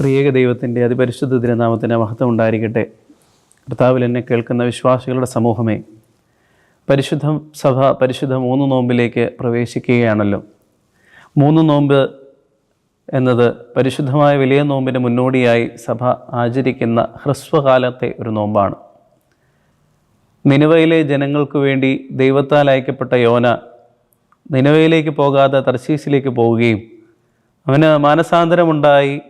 ത്രിയേക ദൈവത്തിന്റെ അതിപരിശുദ്ധ തിരുനാമത്തിന്റെ മഹത്വം ഉണ്ടായിരിക്കട്ടെ. കർത്താവിൽ എന്നെ കേൾക്കുന്ന വിശ്വാസികളുടെ സമൂഹമേ പരിശുദ്ധ സഭ പരിശുദ്ധ മൂന്ന് നോമ്പിലേക്ക് പ്രവേശിക്കുകയാണല്ലോ. മൂന്ന് നോമ്പ് എന്നത് പരിശുദ്ധമായ വലിയ നോമ്പിന് മുന്നോടിയായി സഭ ആചരിക്കുന്ന ഹ്രസ്വകാലത്തെ ഒരു നോമ്പാണ്. നിലവയിലെ ജനങ്ങൾക്ക് വേണ്ടി ദൈവത്താൽ അയക്കപ്പെട്ട യോന നിലവയിലേക്ക് പോകാതെ തർശീസിലേക്ക് പോവുകയും അവന് മാനസാന്തരമുണ്ടായി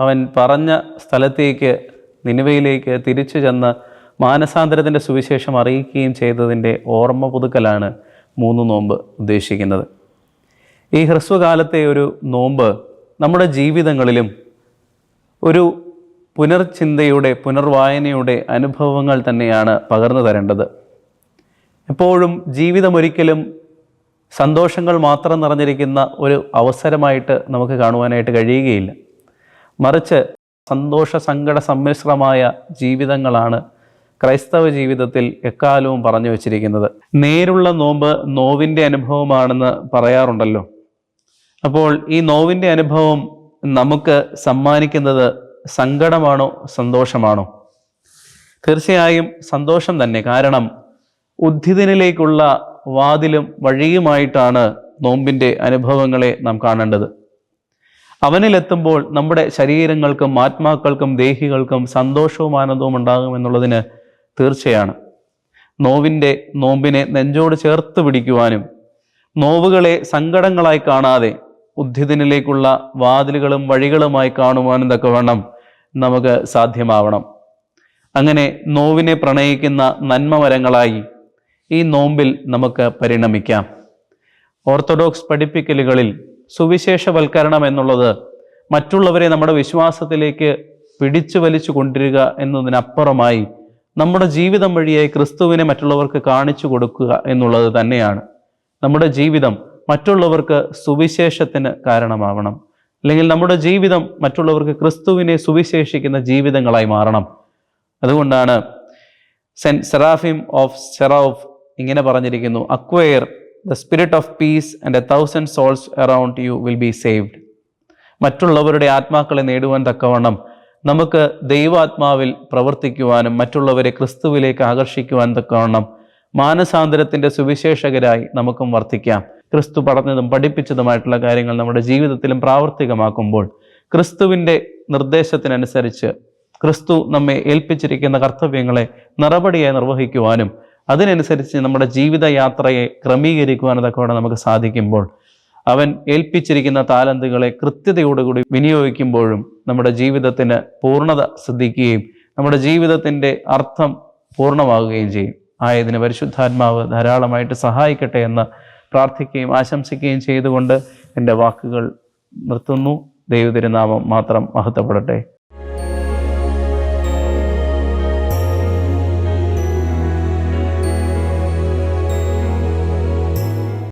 അവൻ പറഞ്ഞ സ്ഥലത്തേക്ക് നിനുവയിലേക്ക് തിരിച്ചു ചെന്ന് മാനസാന്തരത്തിന്റെ സുവിശേഷം അറിയിക്കുകയും ചെയ്തതിന്റെ ഓർമ്മ പുതുക്കലാണ് മൂന്ന് നോമ്പ് ഉദ്ദേശിക്കുന്നത്. ഈ ഹ്രസ്വകാലത്തെ ഒരു നോമ്പ് നമ്മുടെ ജീവിതങ്ങളിലും ഒരു പുനർചിന്തയുടെ പുനർവായനയുടെ അനുഭവങ്ങൾ തന്നെയാണ് പകർന്നു തരേണ്ടത്. എപ്പോഴും ജീവിതമൊരിക്കലും സന്തോഷങ്ങൾ മാത്രം നിറഞ്ഞിരിക്കുന്ന ഒരു അവസരമായിട്ട് നമുക്ക് കാണുവാനായിട്ട് കഴിയുകയില്ല. മറിച്ച് സന്തോഷ സങ്കട സമ്മിശ്രമായ ജീവിതങ്ങളാണ് ക്രൈസ്തവ ജീവിതത്തിൽ എക്കാലവും പറഞ്ഞു വച്ചിരിക്കുന്നത്. നേരുള്ള നോമ്പ് നോവിന്റെ അനുഭവമാണെന്ന് പറയാറുണ്ടല്ലോ. അപ്പോൾ ഈ നോവിന്റെ അനുഭവം നമുക്ക് സമ്മാനിക്കുന്നത് സങ്കടമാണോ സന്തോഷമാണോ? തീർച്ചയായും സന്തോഷം തന്നെ. കാരണം ഉദ്ധിതനിലേക്കുള്ള വാതിലും വഴിയുമായിട്ടാണ് നോമ്പിന്റെ അനുഭവങ്ങളെ നാം കാണേണ്ടത്. അവനിലെത്തുമ്പോൾ നമ്മുടെ ശരീരങ്ങൾക്കും ആത്മാക്കൾക്കും ദേഹികൾക്കും സന്തോഷവും ആനന്ദവും ഉണ്ടാകും എന്നുള്ളതിന് തീർച്ചയാണ്. നോവിന്റെ നോമ്പിനെ നെഞ്ചോട് ചേർത്ത് പിടിക്കുവാനും നോവുകളെ സങ്കടങ്ങളായി കാണാതെ ഉദ്ധിതനിലേക്കുള്ള വാതിലുകളും വഴികളുമായി കാണുവാനും തക്കവണ്ണം നമുക്ക് സാധ്യമാവണം. അങ്ങനെ നോവിനെ പ്രണയിക്കുന്ന നന്മമരങ്ങളായി ഈ നോമ്പിൽ നമുക്ക് പരിണമിക്കാം. ഓർത്തഡോക്സ് പഠിപ്പിക്കലുകളിൽ സുവിശേഷവൽക്കരണം എന്നുള്ളത് മറ്റുള്ളവരെ നമ്മുടെ വിശ്വാസത്തിലേക്ക് പിടിച്ചു വലിച്ചു കൊണ്ടിരിക എന്നതിനപ്പുറമായി നമ്മുടെ ജീവിതം വഴിയായി ക്രിസ്തുവിനെ മറ്റുള്ളവർക്ക് കാണിച്ചു കൊടുക്കുക എന്നുള്ളത് തന്നെയാണ്. നമ്മുടെ ജീവിതം മറ്റുള്ളവർക്ക് സുവിശേഷത്തിന് കാരണമാവണം. അല്ലെങ്കിൽ നമ്മുടെ ജീവിതം മറ്റുള്ളവർക്ക് ക്രിസ്തുവിനെ സുവിശേഷിക്കുന്ന ജീവിതങ്ങളായി മാറണം. അതുകൊണ്ടാണ് സെൻ സെറാഫിം ഓഫ് സെറോഫ് ഇങ്ങനെ പറഞ്ഞിരിക്കുന്നു. Acquire the spirit of peace and a thousand souls around you will be saved മറ്റുള്ളവരുടെ ആത്മാക്കളെ നേടുവാൻ തക്കവണ്ണം നമുക്ക് ദൈവാത്മാവിൽ പ്രവർത്തിക്കുവാനും മറ്റുള്ളവരെ ക്രിസ്തുവിലേക്ക് ആകർഷിക്കുവാൻ തക്കവണ്ണം മാനസാന്തരത്തിന്റെ സുവിശേഷകരായി നമുക്കും വർത്തിക്കാം. ക്രിസ്തു പറഞ്ഞതും പഠിപ്പിച്ചതുമായിട്ടുള്ള കാര്യങ്ങൾ നമ്മുടെ ജീവിതത്തിലും പ്രാവർത്തികമാക്കുമ്പോൾ ക്രിസ്തുവിന്റെ നിർദ്ദേശത്തിനനുസരിച്ച് ക്രിസ്തു നമ്മെ ഏൽപ്പിച്ചിരിക്കുന്ന കർത്തവ്യങ്ങളെ നടപടിയായി നിർവഹിക്കുവാനും അതിനനുസരിച്ച് നമ്മുടെ ജീവിതയാത്രയെ ക്രമീകരിക്കുവാനും തക്കവണ്ണം നമുക്ക് സാധിക്കുമ്പോൾ അവൻ ഏൽപ്പിച്ചിരിക്കുന്ന താലന്തുകളെ കൃത്യതയോടുകൂടി വിനിയോഗിക്കുമ്പോഴും നമ്മുടെ ജീവിതത്തിന് പൂർണത ശ്രദ്ധിക്കുകയും നമ്മുടെ ജീവിതത്തിന്റെ അർത്ഥം പൂർണമാകുകയും ചെയ്യും. ആയതിന് പരിശുദ്ധാത്മാവ് ധാരാളമായിട്ട് സഹായിക്കട്ടെ എന്ന് പ്രാർത്ഥിക്കുകയും ആശംസിക്കുകയും ചെയ്തുകൊണ്ട് എന്റെ വാക്കുകൾ നിർത്തുന്നു. ദൈവതിരുനാമം മാത്രം മഹത്വപ്പെടട്ടെ.